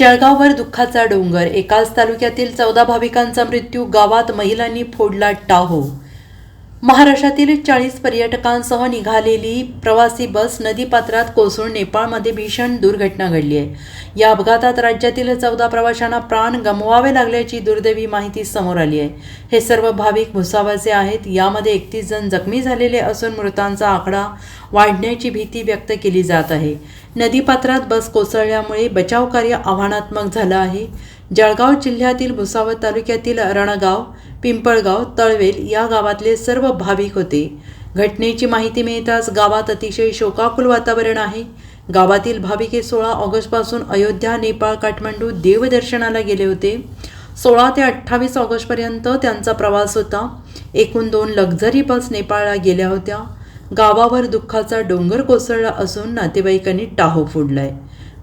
जळगाववर दुःखाचा डोंगर. एकाच तालुक्यातील चौदा भाविकांचा मृत्यू. गावात महिलांनी फोडला टाहो. महाराष्ट्रातील चाळीस पर्यटकांसह निघालेली प्रवासी बस नदीपात्रात कोसळून नेपाळमध्ये भीषण दुर्घटना घडली आहे. या अपघातात राज्यातील चौदा प्रवाशांना प्राण गमवावे लागल्याची दुर्दैवी माहिती समोर आली आहे. हे सर्व भाविक भुसावाचे आहेत. यामध्ये एकतीस जण जखमी झालेले असून मृतांचा आकडा वाढण्याची भीती व्यक्त केली जात आहे. नदीपात्रात बस कोसळल्यामुळे बचावकार्य आव्हानात्मक झालं आहे. जळगाव जिल्ह्यातील भुसावळ तालुक्यातील रणगाव पिंपळगाव तळवेल या गावातले सर्व भाविक होते. घटनेची माहिती मिळताच गावात अतिशय शोकाकुल वातावरण आहे. गावातील भाविक हे सोळा ऑगस्टपासून अयोध्या नेपाळ काठमांडू देवदर्शनाला गेले होते. सोळा ते अठ्ठावीस ऑगस्टपर्यंत त्यांचा प्रवास होता. एकूण दोन लक्झरी बस नेपाळला गेल्या होत्या. गावावर दुःखाचा डोंगर कोसळला असून नातेवाईकांनी टाहो फोडलाय.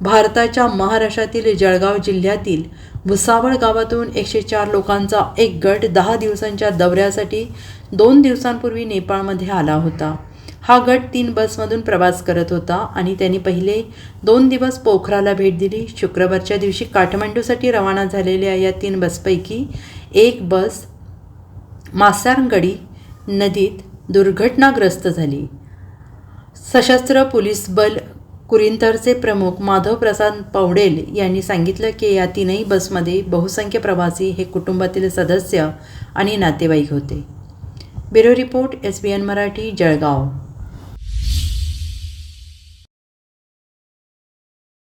भारताच्या महाराष्ट्रातील जळगाव जिल्ह्यातील भुसावळ गावातून एकशे चार लोकांचा एक गट दहा दिवसांच्या दौऱ्यासाठी दोन दिवसांपूर्वी नेपाळमध्ये आला होता. हा गट तीन बसमधून प्रवास करत होता आणि त्यांनी पहिले दोन दिवस पोखराला भेट दिली. शुक्रवारच्या दिवशी काठमांडूसाठी रवाना झालेल्या या तीन बसपैकी एक बस मासारंगडी नदीत दुर्घटनाग्रस्त झाली. सशस्त्र पोलीस बल कुरिंतरचे प्रमुख माधवप्रसाद पौडेल यांनी सांगितलं की या तीनही बसमध्ये बहुसंख्य प्रवासी हे कुटुंबातील सदस्य आणि नातेवाईक होते. Bureau report S B N Marathi Jalgaon.